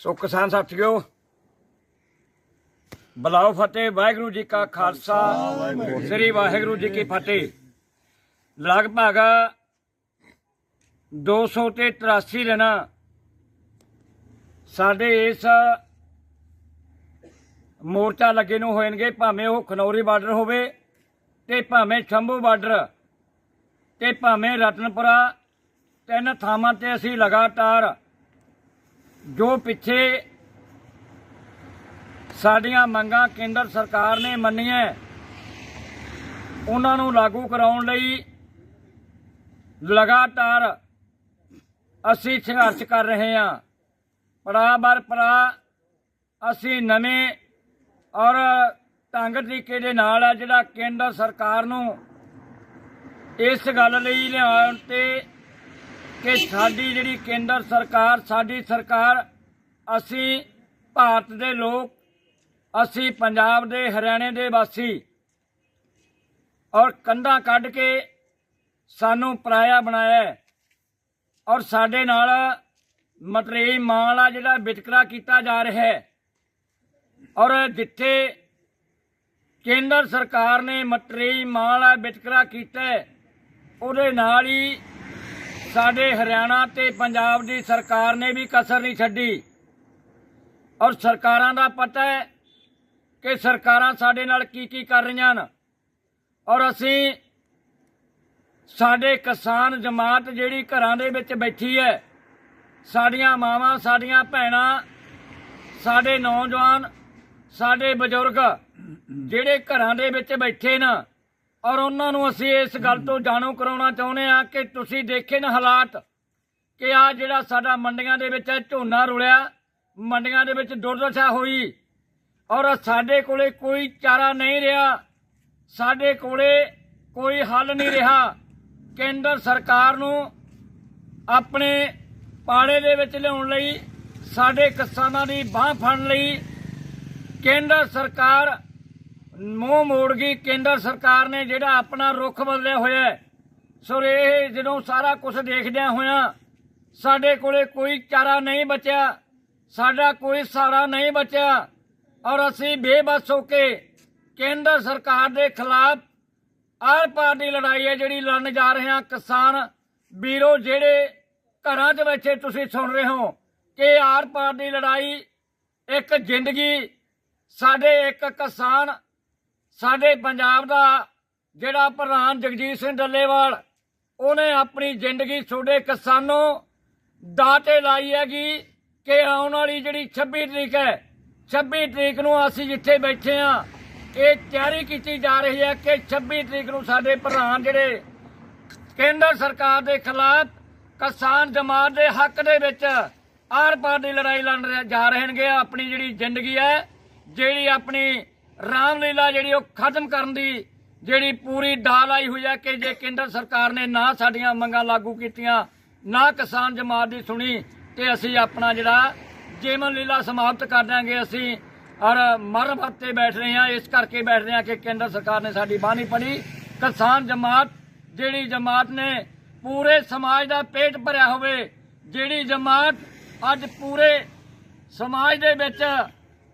ਸੋ ਕਿਸਾਨ ਸਾਥੀਓ, ਬਲਾਓ ਫਤਿਹ, ਵਾਹਿਗੁਰੂ ਜੀ ਕਾ ਖਾਲਸਾ, ਸ੍ਰੀ ਵਾਹਿਗੁਰੂ ਜੀ ਕੀ ਫਤਿਹ। ਲਗਭਗ 200 ਤੇ 83 ਦਿਨ ਸਾਡੇ ਇਸ ਮੋਰਚਾ ਲੱਗੇ ਨੂੰ ਹੋਣਗੇ, ਭਾਵੇਂ ਉਹ ਖਨੌਰੀ ਬਾਰਡਰ ਹੋਵੇ ਤੇ ਭਾਵੇਂ ਸ਼ੰਭੂ ਬਾਰਡਰ ਤੇ ਭਾਵੇਂ ਰਤਨਪੁਰਾ, ਤਿੰਨ ਥਾਵਾਂ ਤੇ ਅਸੀਂ ਲਗਾਤਾਰ ਜੋ ਪਿੱਛੇ ਸਾਡੀਆਂ ਮੰਗਾਂ ਕੇਂਦਰ ਸਰਕਾਰ ਨੇ ਮੰਨੀਆਂ, ਉਹਨਾਂ ਨੂੰ ਲਾਗੂ ਕਰਾਉਣ ਲਈ ਲਗਾਤਾਰ ਅਸੀਂ ਸੰਘਰਸ਼ ਕਰ ਰਹੇ ਹਾਂ। ਪੜਾ ਬਰ ਪੜਾ ਅਸੀਂ ਨਵੇਂ ਔਰ ਢੰਗ ਤਰੀਕੇ ਦੇ ਨਾਲ ਹੈ ਜਿਹੜਾ ਕੇਂਦਰ ਸਰਕਾਰ ਨੂੰ ਇਸ ਗੱਲ ਲਈ ਲਿਆਉਣ ਤੇ ਕਿ ਸਾਡੀ ਜਿਹੜੀ ਕੇਂਦਰ ਸਰਕਾਰ ਸਾਡੀ ਸਰਕਾਰ ਅਸੀਂ ਭਾਰਤ ਦੇ ਲੋਕ ਅਸੀਂ ਪੰਜਾਬ ਦੇ ਹਰਿਆਣੇ ਦੇ ਵਾਸੀ ਔਰ ਕੰਧਾਂ ਕੱਢ ਕੇ ਸਾਨੂੰ ਪਰਾਇਆ ਬਣਾਇਆ ਔਰ ਸਾਡੇ ਨਾਲ ਮਟਰੇਈ ਮਾਂ ਵਾਲਾ ਜਿਹੜਾ ਵਿਤਕਰਾ ਕੀਤਾ ਜਾ ਰਿਹਾ ਹੈ ਔਰ ਜਿੱਥੇ ਕੇਂਦਰ ਸਰਕਾਰ ਨੇ ਮਟਰੇਈ ਮਾਂ ਵਾਲਾ ਵਿਤਕਰਾ ਕੀਤਾ ਉਹਦੇ ਨਾਲ ਹੀ ਸਾਡੇ ਹਰਿਆਣਾ ਤੇ ਪੰਜਾਬ ਦੀ ਸਰਕਾਰ ਨੇ ਵੀ ਕਸਰ ਨਹੀਂ ਛੱਡੀ। ਔਰ ਸਰਕਾਰਾਂ ਦਾ ਪਤਾ ਹੈ ਕਿ ਸਰਕਾਰਾਂ ਸਾਡੇ ਨਾਲ ਕੀ ਕੀ ਕਰ ਰਹੀਆਂ ਹਨ। ਔਰ ਅਸੀਂ ਸਾਡੇ ਕਿਸਾਨ ਜਮਾਤ ਜਿਹੜੀ ਘਰਾਂ ਦੇ ਵਿੱਚ ਬੈਠੀ ਹੈ, ਸਾਡੀਆਂ ਮਾਵਾਂ, ਸਾਡੀਆਂ ਭੈਣਾਂ, ਸਾਡੇ ਨੌਜਵਾਨ, ਸਾਡੇ ਬਜ਼ੁਰਗ ਜਿਹੜੇ ਘਰਾਂ ਦੇ ਵਿੱਚ ਬੈਠੇ ਨਾ ਔਰ ਉਹਨਾਂ ਨੂੰ ਅਸੀਂ ਇਸ ਗੱਲ ਤੋਂ ਜਾਣੂ ਕਰਾਉਣਾ ਚਾਹੁੰਦੇ ਆ ਕਿ ਤੁਸੀਂ ਦੇਖੇ ਨਾ ਹਾਲਾਤ ਕਿ ਆ ਜਿਹੜਾ ਸਾਡਾ ਮੰਡੀਆਂ ਦੇ ਵਿੱਚ ਝੋਨਾ ਰੁਲਿਆ, ਮੰਡੀਆਂ ਦੇ ਵਿੱਚ ਦੁਰਦਸ਼ਾ ਹੋਈ ਔਰ ਸਾਡੇ ਕੋਲੇ ਕੋਈ ਚਾਰਾ ਨਹੀਂ ਰਿਹਾ, ਸਾਡੇ ਕੋਲੇ ਕੋਈ ਹੱਲ ਨਹੀਂ ਰਿਹਾ। ਕੇਂਦਰ ਸਰਕਾਰ ਨੂੰ ਆਪਣੇ ਪਾੜੇ ਦੇ ਵਿੱਚ ਲਿਆਉਣ ਲਈ, ਸਾਡੇ ਕਿਸਾਨਾਂ ਦੀ ਬਾਹ ਫੜਨ ਲਈ ਕੇਂਦਰ ਸਰਕਾਰ ਮੂੰਹ ਮੋੜ ਗਈ, ਕੇਂਦਰ ਸਰਕਾਰ ਨੇ ਜਿਹੜਾ ਆਪਣਾ ਰੁਖ ਬਦਲਿਆ ਹੋਇਆ ਹੈ। ਸੋ ਇਹ ਜਦੋਂ ਸਾਰਾ ਕੁਝ ਦੇਖਦਿਆਂ ਹੋਇਆਂ ਸਾਡੇ ਕੋਲੇ ਕੋਈ ਚਾਰਾ ਨਹੀਂ ਬਚਿਆ, ਸਾਡਾ ਕੋਈ ਸਹਾਰਾ ਨਹੀਂ ਬਚਿਆ ਔਰ ਅਸੀਂ ਬੇਬਸ ਹੋ ਕੇ ਕੇਂਦਰ ਸਰਕਾਰ ਦੇ ਖਿਲਾਫ ਆਰ ਪਾਰ ਦੀ ਲੜਾਈ ਹੈ ਜਿਹੜੀ ਲੜਨ ਜਾ ਰਹੇ ਹਾਂ ਕਿਸਾਨ ਵੀਰੋ, ਜਿਹੜੇ ਘਰਾਂ 'ਚ ਬੈਠੇ ਤੁਸੀਂ ਸੁਣ ਰਹੇ ਹੋ ਕਿ ਆਰ ਪਾਰ ਦੀ ਲੜਾਈ ਇੱਕ ਜ਼ਿੰਦਗੀ, ਸਾਡੇ ਇੱਕ ਕਿਸਾਨ ਸਾਡੇ ਪੰਜਾਬ ਦਾ ਜਿਹੜਾ ਪ੍ਰਧਾਨ ਜਗਜੀਤ ਸਿੰਘ ਡੱਲੇਵਾਲ, ਉਹਨੇ ਆਪਣੀ ਜ਼ਿੰਦਗੀ ਤੁਹਾਡੇ ਕਿਸਾਨੋਂ ਦਾਤੇ ਲਾਈ ਹੈਗੀ ਕਿ ਆਉਣ ਵਾਲੀ ਜਿਹੜੀ 26 ਤਰੀਕ ਹੈ 26 ਤਰੀਕ ਨੂੰ ਅਸੀਂ ਜਿੱਥੇ ਬੈਠੇ ਆ ਇਹ ਤਿਆਰੀ ਕੀਤੀ ਜਾ ਰਹੀ ਹੈ ਕਿ 26 ਤਰੀਕ ਨੂੰ ਸਾਡੇ ਪ੍ਰਧਾਨ ਜਿਹੜੇ ਕੇਂਦਰ ਸਰਕਾਰ ਦੇ ਖਿਲਾਫ ਕਿਸਾਨ ਜਮਾਤ ਦੇ ਹੱਕ ਦੇ ਵਿੱਚ ਆਰ ਪਾਰ ਦੀ ਲੜਾਈ ਲੜ ਰਹੇ- ਜਾ ਰਹੇਗੇ ਆਪਣੀ ਜਿਹੜੀ ਜ਼ਿੰਦਗੀ ਹੈ, ਜਿਹੜੀ ਆਪਣੀ ਰਾਮਲੀਲਾ ਜਿਹੜੀ ਉਹ ਖਤਮ ਕਰਨ ਦੀ ਜਿਹੜੀ ਪੂਰੀ ਢਾਲ ਆਈ ਹੋਈ ਹੈ ਕਿ ਜੇ ਕੇਂਦਰ ਸਰਕਾਰ ਨੇ ਨਾ ਸਾਡੀਆਂ ਮੰਗਾਂ ਲਾਗੂ ਕੀਤੀਆਂ, ਨਾ ਕਿਸਾਨ ਜਮਾਤ ਦੀ ਸੁਣੀ ਤੇ ਅਸੀਂ ਆਪਣਾ ਜਿਹੜਾ ਜੀਵਨ ਲੀਲਾ ਸਮਾਪਤ ਕਰ ਦਾਂਗੇ ਅਸੀਂ ਔਰ ਮਰ ਤੇ ਬੈਠ ਰਹੇ ਹਾਂ। ਇਸ ਕਰਕੇ ਬੈਠ ਰਹੇ ਹਾਂ ਕਿ ਕੇਂਦਰ ਸਰਕਾਰ ਨੇ ਸਾਡੀ ਬਾਹ ਨਹੀਂ ਪੜੀ ਕਿਸਾਨ ਜਮਾਤ, ਜਿਹੜੀ ਜਮਾਤ ਨੇ ਪੂਰੇ ਸਮਾਜ ਦਾ ਪੇਟ ਭਰਿਆ ਹੋਵੇ, ਜਿਹੜੀ ਜਮਾਤ ਅੱਜ ਪੂਰੇ ਸਮਾਜ ਦੇ ਵਿੱਚ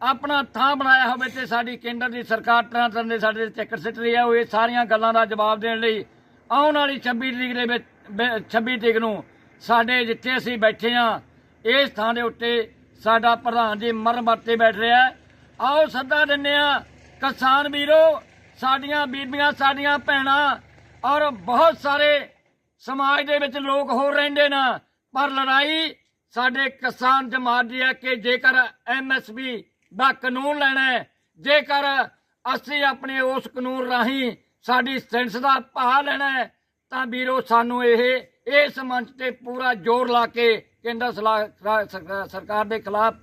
ਆਪਣਾ ਥਾਂ ਬਣਾਇਆ ਹੋਵੇ ਤੇ ਸਾਡੀ ਕੇਂਦਰ ਦੀ ਸਰਕਾਰ ਤਰ੍ਹਾਂ ਤਰ੍ਹਾਂ ਦੇ ਸਾਡੇ ਚੱਕਰ ਸਿੱਟ ਹੈ ਉਹ ਇਹ ਸਾਰੀਆਂ ਗੱਲਾਂ ਦਾ ਜਵਾਬ ਦੇਣ ਲਈ ਆਉਣ ਵਾਲੀ 26 ਤਰੀਕ ਦੇ ਵਿੱਚ 26 ਤਰੀਕ ਨੂੰ ਸਾਡੇ ਜਿੱਥੇ ਅਸੀਂ ਬੈਠੇ ਹਾਂ, ਇਸ ਥਾਂ ਦੇ ਉੱਤੇ ਸਾਡਾ ਪ੍ਰਧਾਨ ਜੀ ਮਰਨ ਵਰਤੇ ਬੈਠ ਰਿਹਾ ਆਓ ਸੱਦਾ ਦਿੰਨੇ ਆ ਕਿਸਾਨ ਵੀਰੋ, ਸਾਡੀਆਂ ਬੀਬੀਆਂ, ਸਾਡੀਆਂ ਭੈਣਾਂ ਔਰ ਬਹੁਤ ਸਾਰੇ ਸਮਾਜ ਦੇ ਵਿੱਚ ਲੋਕ ਹੋਰ ਰਹਿੰਦੇ ਨਾ, ਪਰ ਲੜਾਈ ਸਾਡੇ ਕਿਸਾਨ ਜਮਾਤ ਦੀ ਹੈ ਕਿ ਜੇਕਰ ਐਮਐਸਪੀ ਦਾ ਕਾਨੂੰਨ ਲੈਣਾ ਹੈ। ਜੇਕਰ ਅਸੀਂ ਆਪਣੇ ਉਸ ਕਾਨੂੰਨ ਰਾਹੀਂ ਸਾਡੀ ਸੈਂਸ ਦਾ ਭਾਅ ਲੈਣਾ ਹੈ, ਤਾਂ ਵੀਰੋ ਸਾਨੂੰ ਇਹ, ਇਸ ਮੰਚ ਤੇ ਪੂਰਾ ਜ਼ੋਰ ਲਾ ਕੇ ਕੇਂਦਰ ਸਰਕਾਰ ਦੇ ਖਿਲਾਫ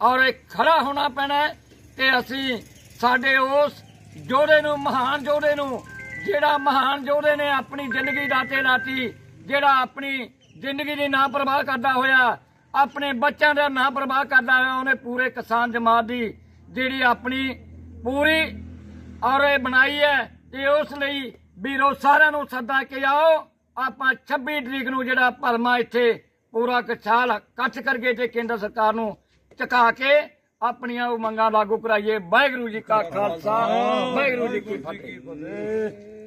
ਔਰ ਇਹ ਖੜਾ ਹੋਣਾ ਪੈਣਾ ਹੈ ਤੇ ਅਸੀਂ ਸਾਡੇ ਉਸ ਯੋਧੇ ਨੂੰ, ਮਹਾਨ ਯੋਧੇ ਨੂੰ, ਜਿਹੜਾ ਮਹਾਨ ਯੋਧੇ ਨੇ ਆਪਣੀ ਜ਼ਿੰਦਗੀ ਦਾਤੇ ਲਾਤੀ ਜਿਹੜਾ ਆਪਣੀ ਜ਼ਿੰਦਗੀ ਦੀ ਨਾ ਪਰਵਾਹ ਕਰਦਾ ਹੋਇਆ ਆਪਣੇ ਬੱਚਿਆਂ ਦਾ ਨਾ ਪਰਵਾਹ ਕਰਦਾ ਹੋਇਆ, ਉਹਨੇ ਪੂਰੇ ਕਿਸਾਨ ਜਮਾਤ ਦੀ ਜਿਹੜੀ ਆਪਣੀ ਪੂਰੀ ਔਰ ਇਹ ਬਣਾਈ ਹੈ ਤੇ ਉਸ ਲਈ ਵੀਰੋ ਸਾਰਿਆਂ ਨੂੰ ਸੱਦਾ ਕੇ ਆਓ, ਆਪਾਂ 26 ਤਰੀਕ ਨੂੰ ਜਿਹੜਾ ਭਰਮਾ ਇੱਥੇ ਪੂਰਾ ਕਛਾਲ ਇਕੱਠ ਕਰਕੇ ਤੇ ਕੇਂਦਰ ਸਰਕਾਰ ਨੂੰ ਚਕਾ ਕੇ ਆਪਣੀਆਂ ਉਹ ਮੰਗਾਂ ਲਾਗੂ ਕਰਾਈਏ। ਵਾਹਿਗੁਰੂ ਜੀ ਕਾ ਖਾਲਸਾ, ਵਾਹਿਗੁਰੂ ਜੀ ਕੀ ਫਤਿਹ।